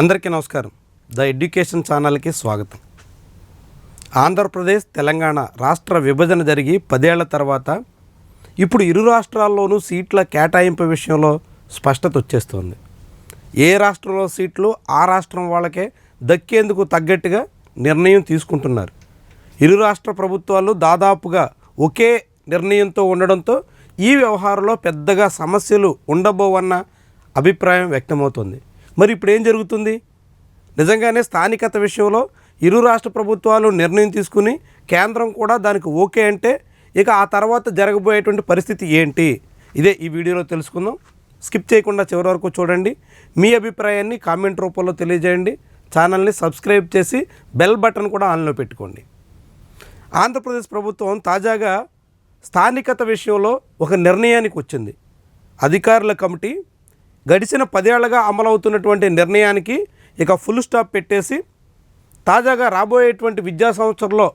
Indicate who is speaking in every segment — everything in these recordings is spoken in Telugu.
Speaker 1: అందరికీ నమస్కారం. ద ఎడ్యుకేషన్ ఛానల్కి స్వాగతం. ఆంధ్రప్రదేశ్ తెలంగాణ రాష్ట్ర విభజన జరిగి పదేళ్ళ తర్వాత ఇప్పుడు ఇరు రాష్ట్రాల్లోనూ సీట్ల కేటాయింపు విషయంలో స్పష్టత వచ్చేస్తోంది. ఏ రాష్ట్రంలో సీట్లు ఆ రాష్ట్రం వాళ్ళకే దక్కేందుకు తగ్గట్టుగా నిర్ణయం తీసుకుంటున్నారు. ఇరు రాష్ట్ర ప్రభుత్వాలు దాదాపుగా ఒకే నిర్ణయంతో ఉండడంతో ఈ వ్యవహారంలో పెద్దగా సమస్యలు ఉండబోవన్న అభిప్రాయం వ్యక్తమవుతుంది. మరి ఇప్పుడు ఏం జరుగుతుంది? నిజంగానే స్థానికత విషయంలో ఇరు రాష్ట్ర ప్రభుత్వాలు నిర్ణయం తీసుకుని కేంద్రం కూడా దానికి ఓకే అంటే ఇక ఆ తర్వాత జరగబోయేటువంటి పరిస్థితి ఏంటి? ఇదే ఈ వీడియోలో తెలుసుకుందాం. స్కిప్ చేయకుండా చివరి వరకు చూడండి. మీ అభిప్రాయాన్ని కామెంట్ రూపంలో తెలియజేయండి. ఛానల్ని సబ్స్క్రైబ్ చేసి బెల్ బటన్ కూడా ఆన్లో పెట్టుకోండి. ఆంధ్రప్రదేశ్ ప్రభుత్వం తాజాగా స్థానికత విషయంలో ఒక నిర్ణయానికి వచ్చింది. అధికారుల కమిటీ గడిచిన పదేళ్ళుగా అమలవుతున్నటువంటి నిర్ణయానికి ఇక ఫుల్ స్టాప్ పెట్టేసి తాజాగా రాబోయేటువంటి విద్యా సంవత్సరంలో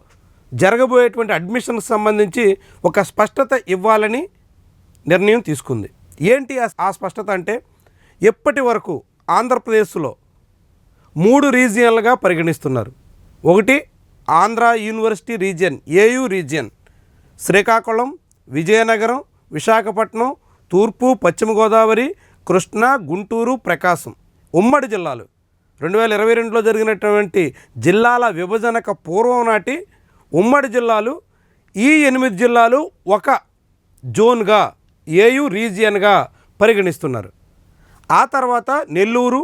Speaker 1: జరగబోయేటువంటి అడ్మిషన్కి సంబంధించి ఒక స్పష్టత ఇవ్వాలని నిర్ణయం తీసుకుంది. ఏంటి ఆ- స్పష్టత అంటే ఎప్పటి వరకు ఆంధ్రప్రదేశ్లో మూడు రీజియన్లుగా పరిగణిస్తున్నారు. ఒకటి Andhra university region AU region Srikakulam Vizianagaram Visakhapatnam తూర్పు పశ్చిమ గోదావరి కృష్ణా గుంటూరు ప్రకాశం ఉమ్మడి జిల్లాలు. రెండు వేల ఇరవై రెండులో జరిగినటువంటి జిల్లాల విభజనక పూర్వం నాటి ఉమ్మడి జిల్లాలు ఈ ఎనిమిది జిల్లాలు ఒక జోన్గా ఏయు రీజియన్గా పరిగణిస్తున్నారు. ఆ తర్వాత నెల్లూరు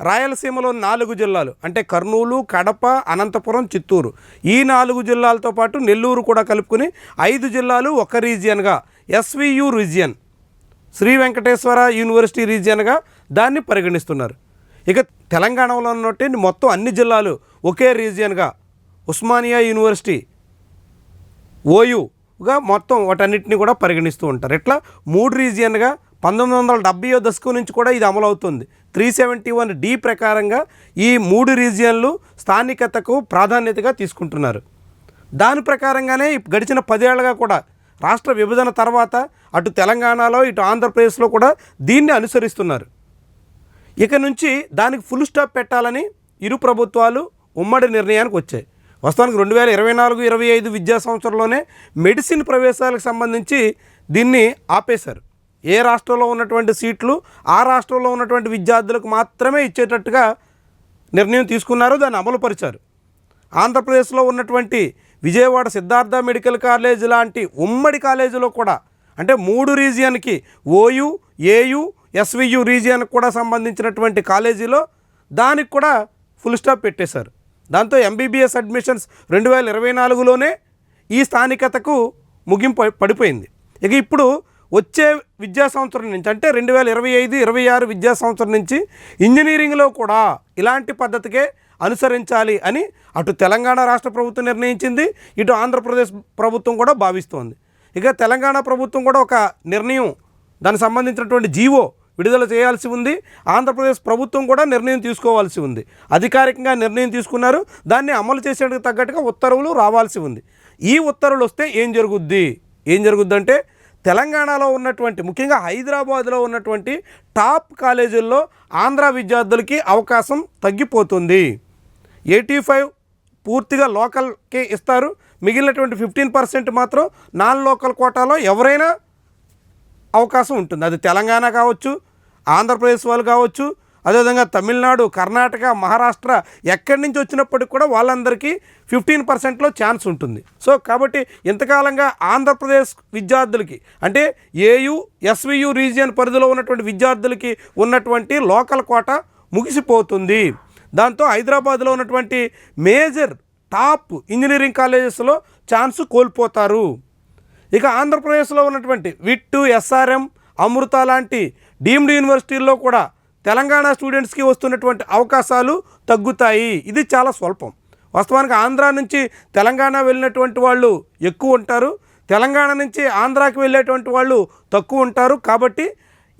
Speaker 1: రాయలసీమలో నాలుగు జిల్లాలు అంటే కర్నూలు కడప అనంతపురం చిత్తూరు. ఈ నాలుగు జిల్లాలతో పాటు నెల్లూరు కూడా కలుపుకుని ఐదు జిల్లాలు ఒక రీజియన్గా SVU region. Sri Venkateswara university రీజియన్గా దాన్ని పరిగణిస్తున్నారు. ఇక తెలంగాణలో ఉన్నటువంటి మొత్తం అన్ని జిల్లాలు ఒకే రీజియన్గా ఉస్మానియా యూనివర్సిటీ ఓయుగా మొత్తం వాటన్నిటిని కూడా పరిగణిస్తూ ఉంటారు. ఇట్లా మూడు రీజియన్గా పంతొమ్మిది వందల డెబ్బై దశకం నుంచి కూడా ఇది అమలవుతుంది త్రీ సెవెంటీ వన్ డి ప్రకారంగా ఈ మూడు రీజియన్లు స్థానికతకు ప్రాధాన్యతగా తీసుకుంటున్నారు. దాని ప్రకారంగానే గడిచిన పదేళ్ళుగా కూడా రాష్ట్ర విభజన తర్వాత అటు తెలంగాణలో ఇటు ఆంధ్రప్రదేశ్లో కూడా దీన్ని అనుసరిస్తున్నారు. ఇక నుంచి దానికి ఫుల్ స్టాప్ పెట్టాలని ఇరు ప్రభుత్వాలు ఉమ్మడి నిర్ణయానికి వచ్చాయి. వాస్తవానికి రెండు వేల ఇరవై నాలుగు ఇరవై ఐదు విద్యా సంవత్సరంలోనే మెడిసిన్ ప్రవేశాలకు సంబంధించి దీన్ని ఆపేశారు. ఏ రాష్ట్రంలో ఉన్నటువంటి సీట్లు ఆ రాష్ట్రంలో ఉన్నటువంటి విద్యార్థులకు మాత్రమే ఇచ్చేటట్టుగా నిర్ణయం తీసుకున్నారు దాన్ని అమలుపరిచారు. ఆంధ్రప్రదేశ్లో ఉన్నటువంటి విజయవాడ సిద్ధార్థ మెడికల్ కాలేజ్ లాంటి ఉమ్మడి కాలేజీలో కూడా అంటే మూడు రీజియన్కి ఓయు ఏయు ఎస్వియు రీజియన్కి కూడా సంబంధించినటువంటి కాలేజీలో దానికి కూడా ఫుల్ స్టాప్ పెట్టేశారు. దాంతో ఎంబీబీఎస్ అడ్మిషన్స్ రెండు వేల ఇరవై నాలుగులోనే ఈ స్థానికతకు ముగింపు పడిపోయింది. ఇక ఇప్పుడు వచ్చే విద్యా సంవత్సరం నుంచి అంటే రెండు వేల ఇరవై ఐదు ఇరవై ఆరు విద్యా సంవత్సరం నుంచి ఇంజనీరింగ్లో కూడా ఇలాంటి పద్ధతికే అనుసరించాలి అని అటు తెలంగాణ రాష్ట్ర ప్రభుత్వం నిర్ణయించింది ఇటు ఆంధ్రప్రదేశ్ ప్రభుత్వం కూడా భావిస్తోంది. ఇక తెలంగాణ ప్రభుత్వం కూడా ఒక నిర్ణయం దానికి సంబంధించినటువంటి జీవో విడుదల చేయాల్సి ఉంది. ఆంధ్రప్రదేశ్ ప్రభుత్వం కూడా నిర్ణయం తీసుకోవాల్సి ఉంది. అధికారికంగా నిర్ణయం తీసుకున్నారు. దాన్ని అమలు చేసేందుకు తగ్గట్టుగా ఉత్తర్వులు రావాల్సి ఉంది. ఈ ఉత్తర్వులు వస్తే ఏం జరుగుద్ది? ఏం జరుగుద్దంటే తెలంగాణలో ఉన్నటువంటి ముఖ్యంగా హైదరాబాద్లో ఉన్నటువంటి టాప్ కాలేజీల్లో ఆంధ్ర విద్యార్థులకి అవకాశం తగ్గిపోతుంది. ఎయిటీ ఫైవ్ పూర్తిగా లోకల్కే ఇస్తారు. మిగిలినటువంటి ఫిఫ్టీన్ పర్సెంట్ మాత్రం నాన్ లోకల్ కోటాలో ఎవరైనా అవకాశం ఉంటుంది. అది తెలంగాణ కావచ్చు ఆంధ్రప్రదేశ్ వాళ్ళు కావచ్చు అదేవిధంగా తమిళనాడు కర్ణాటక మహారాష్ట్ర ఎక్కడి నుంచి వచ్చినప్పటికి కూడా వాళ్ళందరికీ ఫిఫ్టీన్ పర్సెంట్లో ఛాన్స్ ఉంటుంది. సో కాబట్టి ఇంతకాలంగా ఆంధ్రప్రదేశ్ విద్యార్థులకి అంటే ఏయు ఎస్వియు రీజియన్ పరిధిలో ఉన్నటువంటి విద్యార్థులకి ఉన్నటువంటి లోకల్ కోట ముగిసిపోతుంది. దాంతో హైదరాబాద్లో ఉన్నటువంటి మేజర్ టాప్ ఇంజనీరింగ్ కాలేజెస్లో ఛాన్స్ కోల్పోతారు. ఇక ఆంధ్రప్రదేశ్లో ఉన్నటువంటి విట్టు ఎస్ఆర్ఎం అమృత లాంటి డీమ్డ్ యూనివర్సిటీల్లో కూడా తెలంగాణ స్టూడెంట్స్కి వస్తున్నటువంటి అవకాశాలు తగ్గుతాయి. ఇది చాలా స్వల్పం. వాస్తవానికి ఆంధ్ర నుంచి తెలంగాణ వెళ్ళినటువంటి వాళ్ళు ఎక్కువ ఉంటారు. తెలంగాణ నుంచి ఆంధ్రాకి వెళ్ళేటువంటి వాళ్ళు తక్కువ ఉంటారు. కాబట్టి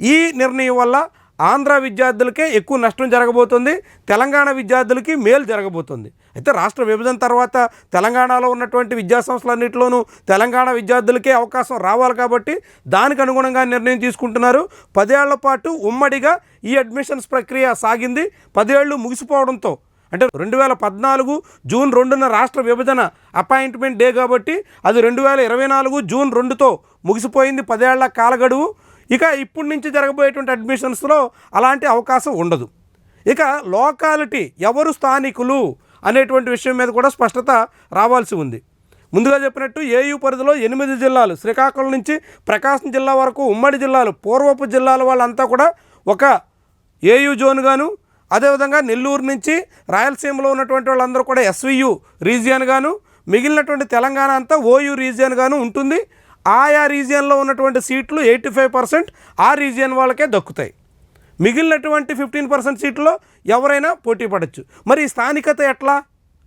Speaker 1: ఈ నిర్ణయం వల్ల ఆంధ్ర విద్యార్థులకే ఎక్కువ నష్టం జరగబోతుంది తెలంగాణ విద్యార్థులకి మేలు జరగబోతుంది. అయితే రాష్ట్ర విభజన తర్వాత తెలంగాణలో ఉన్నటువంటి విద్యాసంస్థలన్నింటిలోనూ తెలంగాణ విద్యార్థులకే అవకాశం రావాలి కాబట్టి దానికి అనుగుణంగా నిర్ణయం తీసుకుంటున్నారు. పదేళ్ళ పాటు ఉమ్మడిగా ఈ అడ్మిషన్స్ ప్రక్రియ సాగింది. పదేళ్ళు ముగిసిపోవడంతో అంటే రెండు వేల పద్నాలుగు జూన్ రెండున రాష్ట్ర విభజన అపాయింట్మెంట్ డే కాబట్టి అది రెండు వేల ఇరవై నాలుగు జూన్ రెండుతో ముగిసిపోయింది. పదేళ్ళ కాలగడువు. ఇక ఇప్పటి నుంచి జరగబోయేటువంటి అడ్మిషన్స్లో అలాంటి అవకాశం ఉండదు. ఇక లోకాలిటీ ఎవరు స్థానికులు అనేటువంటి విషయం మీద కూడా స్పష్టత రావాల్సి ఉంది. ముందుగా చెప్పినట్టు ఏయూ పరిధిలో ఎనిమిది జిల్లాలు శ్రీకాకుళం నుంచి ప్రకాశం జిల్లా వరకు ఉమ్మడి జిల్లాలు పూర్వపు జిల్లాల వాళ్ళంతా కూడా ఒక ఏయూ జోన్ గాను అదేవిధంగా నెల్లూరు నుంచి రాయలసీమలో ఉన్నటువంటి వాళ్ళందరూ కూడా ఎస్వియు రీజియన్ గాను మిగిలినటువంటి తెలంగాణ అంతా ఓయూ రీజియన్గాను ఉంటుంది. ఆయా రీజియన్లో ఉన్నటువంటి సీట్లు ఎయిటీ ఫైవ్ పర్సెంట్ ఆ రీజియన్ వాళ్ళకే దక్కుతాయి. మిగిలినటువంటి ఫిఫ్టీన్ పర్సెంట్ సీట్లో ఎవరైనా పోటీ పడవచ్చు మరి స్థానికత ఎట్లా?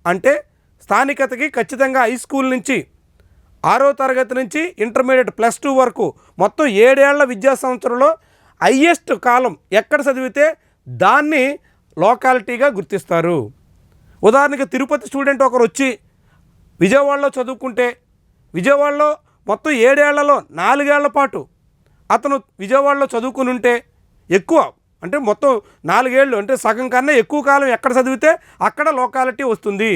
Speaker 1: అంటే స్థానికతకి ఖచ్చితంగా హై స్కూల్ నుంచి ఆరో తరగతి నుంచి ఇంటర్మీడియట్ ప్లస్ టూ వరకు మొత్తం ఏడేళ్ళ విద్యా సంవత్సరంలో హయ్యెస్ట్ కాలం ఎక్కడ చదివితే దాన్ని లోకాలిటీగా గుర్తిస్తారు. ఉదాహరణకి తిరుపతి స్టూడెంట్ ఒకరు వచ్చి విజయవాడలో చదువుకుంటే విజయవాడలో మొత్తం ఏడేళ్ళలో నాలుగేళ్ళ పాటు అతను విజయవాడలో చదువుకుని ఉంటే ఎక్కువ అంటే మొత్తం నాలుగేళ్ళు అంటే సగం కన్నా ఎక్కువ కాలం ఎక్కడ చదివితే అక్కడ లోకాలిటీ వస్తుంది.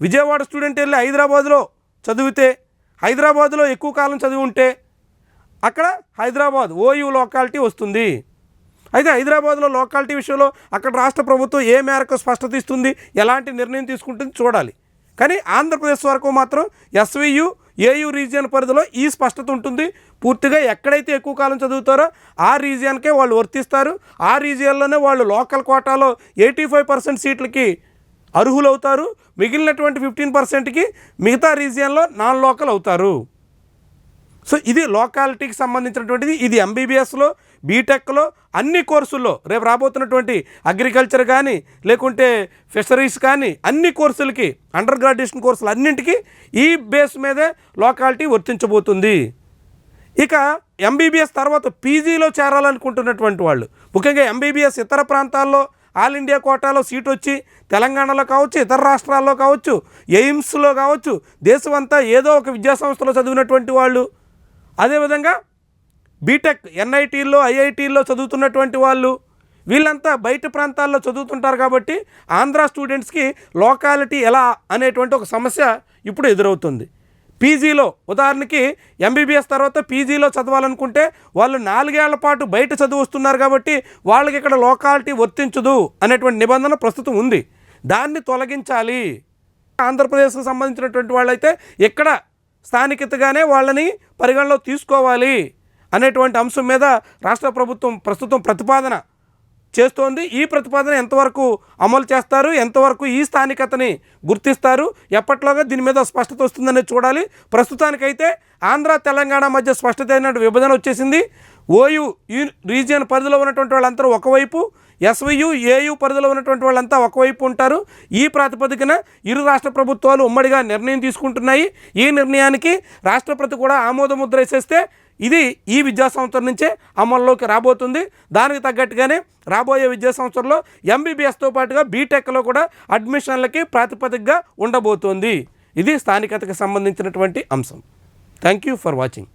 Speaker 1: విజయవాడ స్టూడెంట్ వెళ్ళి హైదరాబాద్లో చదివితే హైదరాబాద్లో ఎక్కువ కాలం చదివి ఉంటే అక్కడ హైదరాబాద్ ఓయూ లోకాలిటీ వస్తుంది. అయితే హైదరాబాద్లో లోకాలిటీ విషయంలో అక్కడ రాష్ట్ర ప్రభుత్వం ఏ మేరకు స్పష్టత ఇస్తుంది ఎలాంటి నిర్ణయం తీసుకుంటుంది చూడాలి. కానీ ఆంధ్రప్రదేశ్ వరకు మాత్రం ఎస్వియు ఏయు రీజియన్ పరిధిలో ఈ స్పష్టత ఉంటుంది. పూర్తిగా ఎక్కడైతే ఎక్కువ కాలం చదువుతారో ఆ రీజియన్కే వాళ్ళు వర్తిస్తారు. ఆ రీజియన్లోనే వాళ్ళు లోకల్ కోటాలో ఎయిటీ ఫైవ్ పర్సెంట్ సీట్లకి అర్హులవుతారు. మిగిలినటువంటి ఫిఫ్టీన్ పర్సెంట్కి మిగతా రీజియన్లో నాన్ లోకల్ అవుతారు. సో ఇది లోకాలిటీకి సంబంధించినటువంటిది. ఇది ఎంబీబీఎస్లో బీటెక్లో అన్ని కోర్సుల్లో రేపు రాబోతున్నటువంటి అగ్రికల్చర్ కానీ లేకుంటే ఫిషరీస్ కానీ అన్ని కోర్సులకి అండర్ గ్రాడ్యుయేషన్ కోర్సులు అన్నింటికి ఈ బేస్ మీదే లోకాలిటీ వర్తించబోతుంది. ఇక ఎంబీబీఎస్ తర్వాత పీజీలో చేరాలనుకుంటున్నటువంటి వాళ్ళు ముఖ్యంగా ఎంబీబీఎస్ ఇతర ప్రాంతాల్లో ఆల్ ఇండియా కోటాలో సీట్ వచ్చి తెలంగాణలో కావచ్చు ఇతర రాష్ట్రాల్లో కావచ్చు ఎయిమ్స్లో కావచ్చు దేశమంతా ఏదో ఒక విద్యా సంస్థలో చదివినటువంటి వాళ్ళు. అదేవిధంగా బీటెక్ ఎన్ఐటీల్లో ఐఐటీల్లో చదువుతున్నటువంటి వాళ్ళు వీళ్ళంతా బయట ప్రాంతాల్లో చదువుతుంటారు కాబట్టి ఆంధ్ర స్టూడెంట్స్కి లోకాలిటీ ఎలా అనేటువంటి ఒక సమస్య ఇప్పుడు ఎదురవుతుంది. పీజీలో ఉదాహరణకి ఎంబీబీఎస్ తర్వాత పీజీలో చదవాలనుకుంటే వాళ్ళు నాలుగేళ్ళ పాటు బయట చదువు వస్తున్నారు కాబట్టి వాళ్ళకి ఇక్కడ లోకాలిటీ వర్తించదు అనేటువంటి నిబంధన ప్రస్తుతం ఉంది. దాన్ని తొలగించాలి. ఆంధ్రప్రదేశ్కి సంబంధించినటువంటి వాళ్ళైతే ఇక్కడ స్థానికతగానే వాళ్ళని పరిగణలో తీసుకోవాలి. అనేటువంటి అంశం మీద రాష్ట్ర ప్రభుత్వం ప్రస్తుతం ప్రతిపాదన చేస్తోంది. ఈ ప్రతిపాదన ఎంతవరకు అమలు చేస్తారు? ఎంతవరకు ఈ స్థానికతని గుర్తిస్తారు? ఎప్పట్లోగా దీని మీద స్పష్టత వస్తుందనేది చూడాలి. ప్రస్తుతానికైతే ఆంధ్ర తెలంగాణ మధ్య స్పష్టత అయినటువంటి విభజన వచ్చేసింది. ఓయు ఈ రీజియన్ పరిధిలో ఉన్నటువంటి వాళ్ళందరూ ఒకవైపు ఎస్వయు ఏయు పరిధిలో ఉన్నటువంటి వాళ్ళంతా ఒకవైపు ఉంటారు. ఈ ప్రాతిపదికన ఇరు రాష్ట్ర ప్రభుత్వాలు ఉమ్మడిగా నిర్ణయం తీసుకుంటున్నాయి. ఈ నిర్ణయానికి రాష్ట్రపతి కూడా ఆమోదముద్ర వేసేస్తే ఇది ఈ విద్యా సంవత్సరం నుంచే అమల్లోకి రాబోతుంది. దానికి తగ్గట్టుగానే రాబోయే విద్యా సంవత్సరంలో ఎంబీబీఎస్తో పాటుగా బీటెక్లో కూడా అడ్మిషన్లకి ప్రాతిపదికగా ఉండబోతోంది. ఇది స్థానికతకు సంబంధించినటువంటి అంశం. Thank you for watching